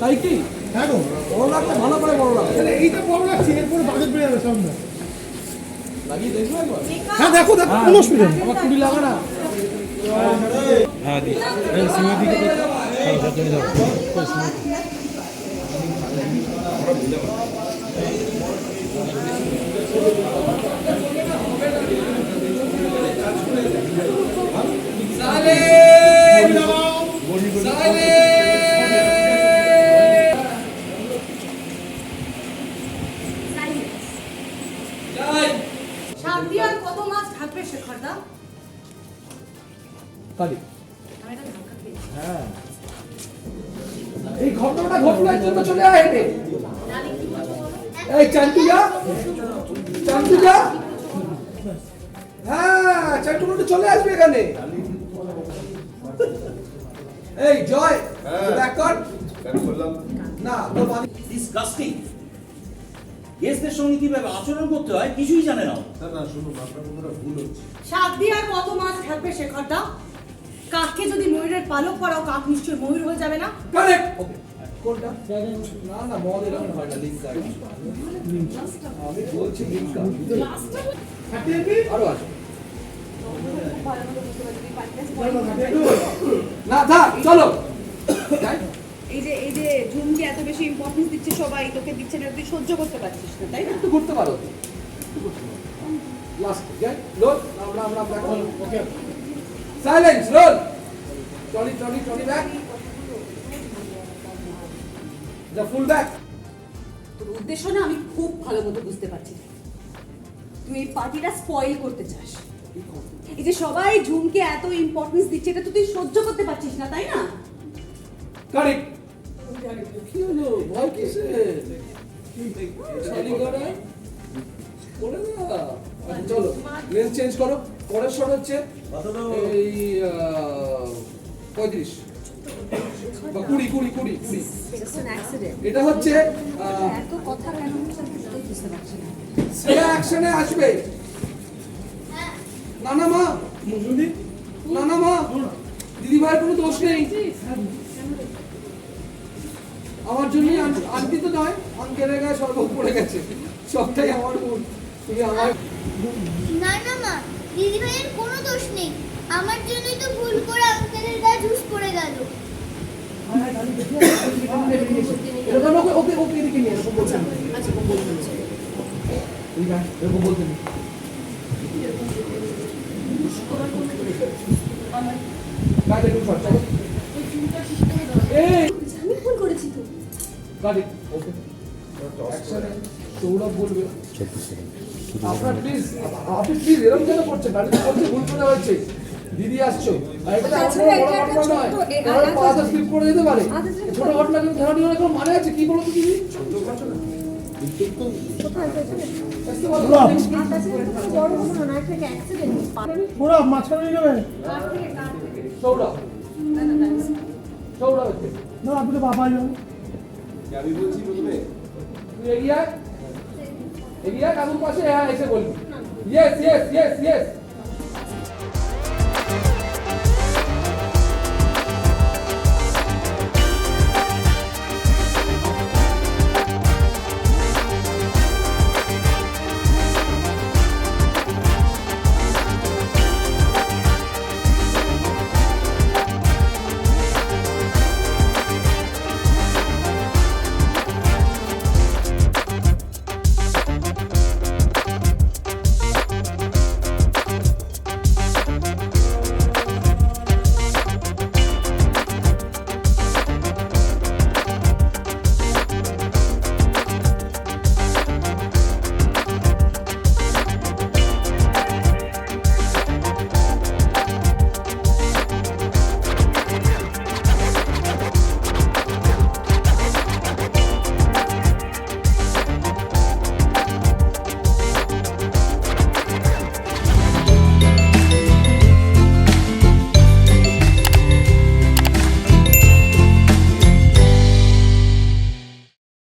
তাই কি হ্যাঁ গো, বড় লাগলে ভালো করে বড় লাগবে তাহলে এইটা বড় লাগছে এরপরে বাজেট বেড়ে যাবে সামনে হ্যাঁ দেখো দেখো কোনো অসুবিধা নেই। আমার কুড়ি লাগে না শান্তি খেয়েছি হ্যাঁ। এই ঘটনাটা ঘটলো এর জন্য চলে আয় হেঁটে হ্যাঁ চান্টু চলে আসবে এখানে। এই জয় ব্যাক কর। না ডিসগাস্টিং গেস্টদের সঙ্গে কীভাবে আচরণ করতে হয় কিছুই জানে না ও। শান্তি আর কত মাছ থাকবে শেখরদা? কাককে যদি ময়ূরের পালক করাও কাক নিশ্চয়ই ময়ূর হয়ে যাবে না? Correct okay. কোনটা? না না মদ এরকম হয় না লিঙ্ক আমি বলছি লিঙ্ক আরও আছে। না থাক চলো। এই যে এই যে ঝুমকে এত বেশি ইম্পর্টেন্স দিচ্ছে সবাই তোকে দিচ্ছে না তুই সহ্য করতে পারছিস না তাই না? একটু ঘুরতে পারো। লাস্ট যাই লোল আমরা আমরা আমরা okay silence roll trolley trolley trolley back the full back তোর উদ্দেশ্য না আমি খুব ভালো মতো বুঝতে পারছি। তুই এই পার্টিটা স্পয়েল করতে চাস। এই যে সবাই ঝুমকে এত ইম্পর্টেন্স দিচ্ছে এটা তো তুই সহ্য করতে পারছিস না তাই না? কারেক্ট কি হলো? ভয় কিসে করে না আচ্ছা, চলো লেন্স চেঞ্জ করো। পরের শট হচ্ছে এই পঁয়ত্রিশ। বা কুড়ি কুড়ি কুড়ি কুড়ি। এটা হচ্ছে সেরা অ্যাকশনে আসবে। না না মা। না না মা। দিদি ভাইয়ের কোনো দোষ নেই। আমার জন্য আন্টি তো নয় আঙ্কেলের গায়ে সর্বত পড়ে গেছে। সবটাই আমার ভুল। তুমি আমার না না মা দিদি ভাইয়ের কোনো দোষ নেই। আমার জন্যই তো ভুল করে আঙ্কেলের গায়ে জুস পড়ে গেল। এরকম ওকে ওকে ওকে এদিকে নিয়ে এরকম বলছেন আচ্ছা বলছেন গাড়ি এই! ওকে সৌরভ বলবে। আপনার প্লিজ আপনি প্লিজ এরকম কেন করছেন? গাড়িতে করছে ভুল করে হয়েছে দিদি আসছো। আর এটা তো বড় এটা একটা ঘটনা নয়। এবার পাতা স্লিপ করে দিতে পারে। আচ্ছা, আচ্ছা, ছোট ঘটনা কিন্তু ধ্যান দেওয়ার কোনো মানে আছে। কি বলো তো দিদি? পুরো মাঝখানে সৌরভ। সৌরভ না আপনি তো বাবা যাবেন তুই এগিয়ে আয়। এগিয়ে আয় কাকুর পাশে। হ্যাঁ এসে বলবি। Yes yes yes yes